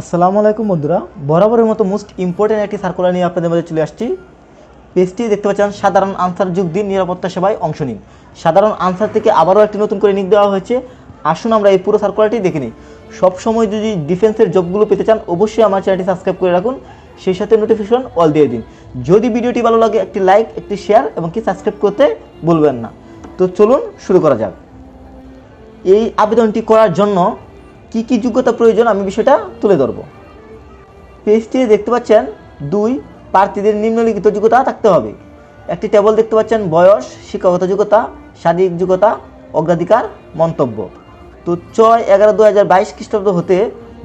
আসসালামু আলাইকুম বন্ধুরা। বরাবরের মতো মোস্ট ইম্পর্টেন্ট একটি সার্কুলার নিয়ে আপনাদের মধ্যে চলে আসছি। পেজটি দেখতে পাচ্ছেন, সাধারণ আনসার যুগ দিন নিরাপত্তা সেবায় অংশ নিন। সাধারণ আনসার থেকে আবারও একটি নতুন করে নিক দেওয়া হয়েছে। আসুন আমরা এই পুরো সার্কুলারটি দেখে নিই। সবসময় যদি ডিফেন্সের জবগুলো পেতে চান, অবশ্যই আমার চ্যানেলটি সাবস্ক্রাইব করে রাখুন। সেই সাথে নোটিফিকেশন অল দিয়ে দিন। যদি ভিডিওটি ভালো লাগে, একটি লাইক একটি শেয়ার এবং কি সাবস্ক্রাইব করতে ভুলবেন না। তো চলুন শুরু করা যাক। এই আবেদনটি করার জন্য কি কি যোগ্যতা প্রয়োজন আমি বিষয়টা তুলে ধরব। পেজটি দেখতে পাচ্ছেন দুই, প্রার্থীদের নিম্নলিখিত যোগ্যতা থাকতে হবে। একটি টেবল দেখতে পাচ্ছেন বয়স, শিক্ষাগত যোগ্যতা, শারীরিক যোগ্যতা, অগ্রাধিকার, মন্তব্য। তো ছয় এগারো দু হাজার বাইশ খ্রিস্টাব্দ হতে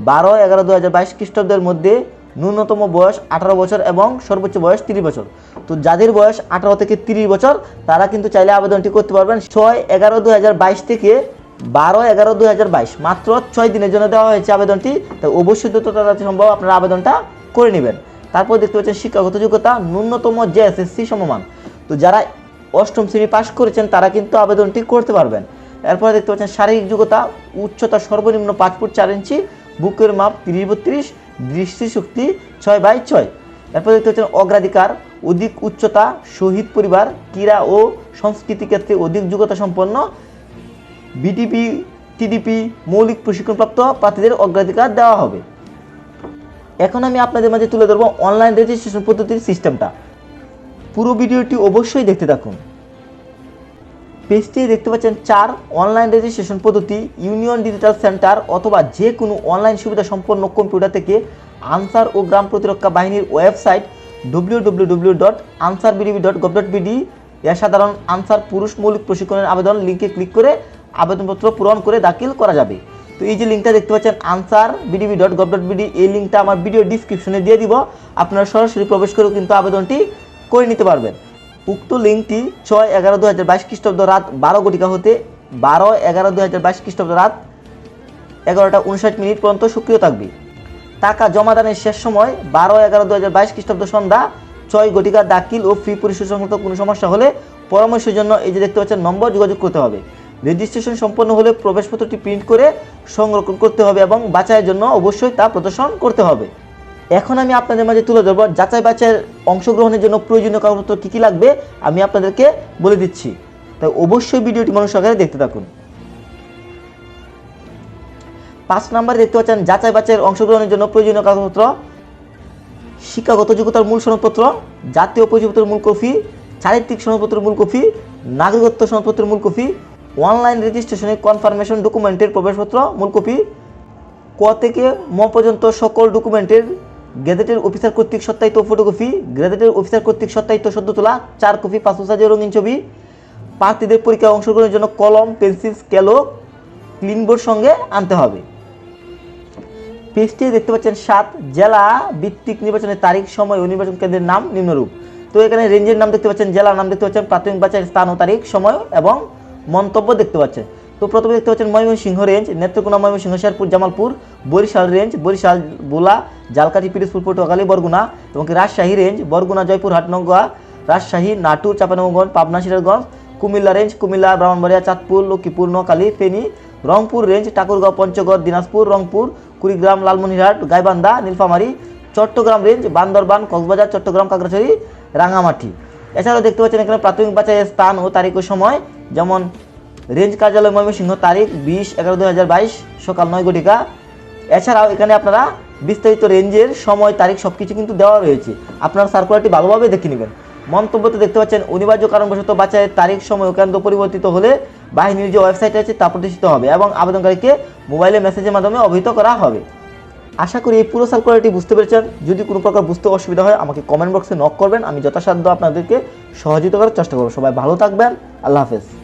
বারো এগারো দু হাজার বাইশ খ্রিস্টাব্দের মধ্যে ন্যূনতম বয়স আঠারো বছর এবং সর্বোচ্চ বয়স তিরিশ বছর। তো যাদের বয়স আঠারো থেকে তিরিশ বছর, তারা কিন্তু চাইলে আবেদনটি করতে পারবেন। ছয় এগারো দু হাজার বাইশ থেকে বারো এগারো দুই হাজার বাইশ। মাত্র ছয় দিনের জন্য দেওয়া হয়েছে আবেদনটি। তাই অবশ্যই দ্রুত তাড়াতাড়ি সম্ভব আপনারা আবেদনটা করে নেবেন। তারপর দেখতে পাচ্ছেন শিক্ষাগত যোগ্যতা ন্যূনতম যে এসএসসি সমমান। তো যারা অষ্টম শ্রেণি পাশ করেছেন, তারা কিন্তু আবেদনটি করতে পারবেন। এরপরে দেখতে পাচ্ছেন শারীরিক যোগ্যতা, উচ্চতা সর্বনিম্ন পাঁচ ফুট চার ইঞ্চি, বুকের মাপ তিরিশ বত্রিশ, দৃষ্টিশক্তি ছয় বাই ছয়। এরপর দেখতে পাচ্ছেন অগ্রাধিকার, অধিক উচ্চতা, শহীদ পরিবার, ক্রীড়া ও সংস্কৃতি ক্ষেত্রে অধিক যোগ্যতা সম্পন্ন বিটিপি টিডিপি মৌলিক প্রশিক্ষণপ্রাপ্ত প্রার্থীদের অগ্রাধিকার দেওয়া হবে। এখন আমি আপনাদের মাঝে তুলে ধরবো অনলাইন রেজিস্ট্রেশন পদ্ধতির সিস্টেমটা পুরো ভিডিওটি অবশ্যই দেখতে থাকুন। পেজটি দেখতে পাচ্ছেন চার অনলাইন রেজিস্ট্রেশন পদ্ধতি ইউনিয়ন ডিজিটাল সেন্টার অথবা যে কোনো অনলাইন সুবিধা সম্পন্ন কম্পিউটার থেকে আনসার ও গ্রাম প্রতিরক্ষা বাহিনীর website W W W dot Ansar VDP dot gov dot BD সাধারণ আনসার পুরুষ মৌলিক প্রশিক্ষণের আবেদন লিঙ্কে ক্লিক করে আবেদনপত্র পূরণ করে দাখিল করা যাবে। তো এই যে লিঙ্কটা দেখতে পাচ্ছেন Ansar VDP dot gov dot BD এই লিঙ্কটা আমার ভিডিও ডিসক্রিপশনে দিয়ে দিব। আপনারা সরাসরি প্রবেশ করেও কিন্তু আবেদনটি করে নিতে পারবেন। উক্ত লিঙ্কটি ছয় এগারো দু হাজার বাইশ খ্রিস্টাব্দ রাত বারো ঘটিকা হতে বারো এগারো দু হাজার বাইশ খ্রিস্টাব্দ রাত এগারোটা উনষাট মিনিট পর্যন্ত সক্রিয় থাকবে। টাকা জমাদানের শেষ সময় বারো এগারো দু হাজার বাইশ খ্রিস্টাব্দ সন্ধ্যা ছয় ঘটিকা দাখিল ও ফি পরিশোধ সংক্রান্ত কোনো সমস্যা হলে পরামর্শের জন্য এই যে দেখতে পাচ্ছেন, নম্বর যোগাযোগ করতে হবে। রেজিস্ট্রেশন সম্পন্ন হলে প্রবেশপত্রটি প্রিন্ট করে সংরক্ষণ করতে হবে এবং বাছাইয়ের জন্য অবশ্যই তা প্রদর্শন করতে হবে। এখন আমি আপনাদের মাঝে তুলে ধরবো যাচাই বাছাইয়ের অংশগ্রহণের জন্য প্রয়োজনীয় কাগজপত্র কী কী লাগবে, আমি আপনাদেরকে বলে দিচ্ছি। তাই অবশ্যই ভিডিওটি মানুষ সহকারে দেখতে থাকুন। পাঁচ নম্বরে দেখতে পাচ্ছেন যাচাই বাছাইয়ের অংশগ্রহণের জন্য প্রয়োজনীয় কাগজপত্র, শিক্ষাগত যোগ্যতার মূল সনদপত্র, জাতীয় পরিচয়পত্রের মূল কপি, চারিত্রিক সনদপত্রের মূল কপি, নাগরিকত্ব সনদপত্রের মূল কপি অনলাইন রেজিস্ট্রেশনের কনফার্মেশন ডকুমেন্টের প্রবেশপত্র, মূল কপি ক থেকে ম পর্যন্ত সকল ডকুমেন্টের গেজেটের অফিসার কর্তৃক সত্যায়িত ফটোকপি, গ্যাজেটের অফিসার কর্তৃক সত্যায়িত সদ্য তোলা, চার কপি পাঁচশো সাজের রঙিন ছবি, প্রার্থীদের পরীক্ষায় অংশগ্রহণের জন্য কলম, পেন্সিল স্কেলও ক্লিনবোর্ড সঙ্গে আনতে হবে। পেজটি দেখতে পাচ্ছেন সাত জেলা ভিত্তিক নির্বাচনের তারিখ, সময় ও নির্বাচন কেন্দ্রের নাম নিম্নরূপ। তো এখানে রেঞ্জের নাম দেখতে পাচ্ছেন, জেলার নাম দেখতে পাচ্ছেন, প্রাথমিক বাছাইয়ের স্থান ও তারিখ, সময় এবং মন্তব্য দেখতে পাচ্ছেন তো প্রথমে দেখতে পাচ্ছেন ময়মনসিংহ রেঞ্জ, নেত্রকোনা, ময়মনসিংহ, শেরপুর, জামালপুর, বরিশাল রেঞ্জ, বরিশাল, বোলা, জালকাঠি, পিরিজপুর, পটুয়াখালী, বরগুনা এবং Rajshahi range, Barguna, Joypur হাটনগা Rajshahi, Natore Chapainawabganj Pabna, Sirajganj, Cumilla range, Cumilla, Brahmanbaria, Chandpur, Lakshmipur, Noakhali, Feni, Rangpur range, Thakurgaon, Panchagarh, Dinajpur, Rangpur, Kurigram, Lalmonirhat, Gaibandha, Nilphamari, Chittagong range, Bandarban, Cox's Bazar, Chittagong Khagrachari Rangamati এছাড়াও দেখতে পাচ্ছেন এখানে প্রাথমিক বাছাইয়ের স্থান ও তারিখ ও সময় যেমন, রেঞ্জ কার্যালয় ময়মনসিংহ তারিখ বিশ এগারো দু হাজার বাইশ সকাল নয় ঘটিকা। এছাড়াও এখানে আপনারা বিস্তারিত রেঞ্জের সময়, তারিখ সব কিছু কিন্তু দেওয়া রয়েছে। আপনারা সার্কুলারটি ভালোভাবে দেখে নেবেন। মন্তব্যতে দেখতে পাচ্ছেন, অনিবার্য কারণবশত বাছাইয়ের তারিখ সময় ও পরিবর্তিত হলে বাহিনীর যে ওয়েবসাইট আছে তা প্রতিষ্ঠিত হবে এবং আবেদনকারীকে মোবাইলে মেসেজের মাধ্যমে অবহিত করা হবে। আশা করি এই পুরো সার্কুলারটি বুঝতে পেরেছেন। যদি কোনো প্রকার বুঝতে অসুবিধা হয়, আমাকে কমেন্ট বক্সে নক করবেন। আমি যথাসাধ্য আপনাদেরকে সহযোগিতা করার চেষ্টা করব। সবাই ভালো থাকবেন। আল্লাহ হাফেজ।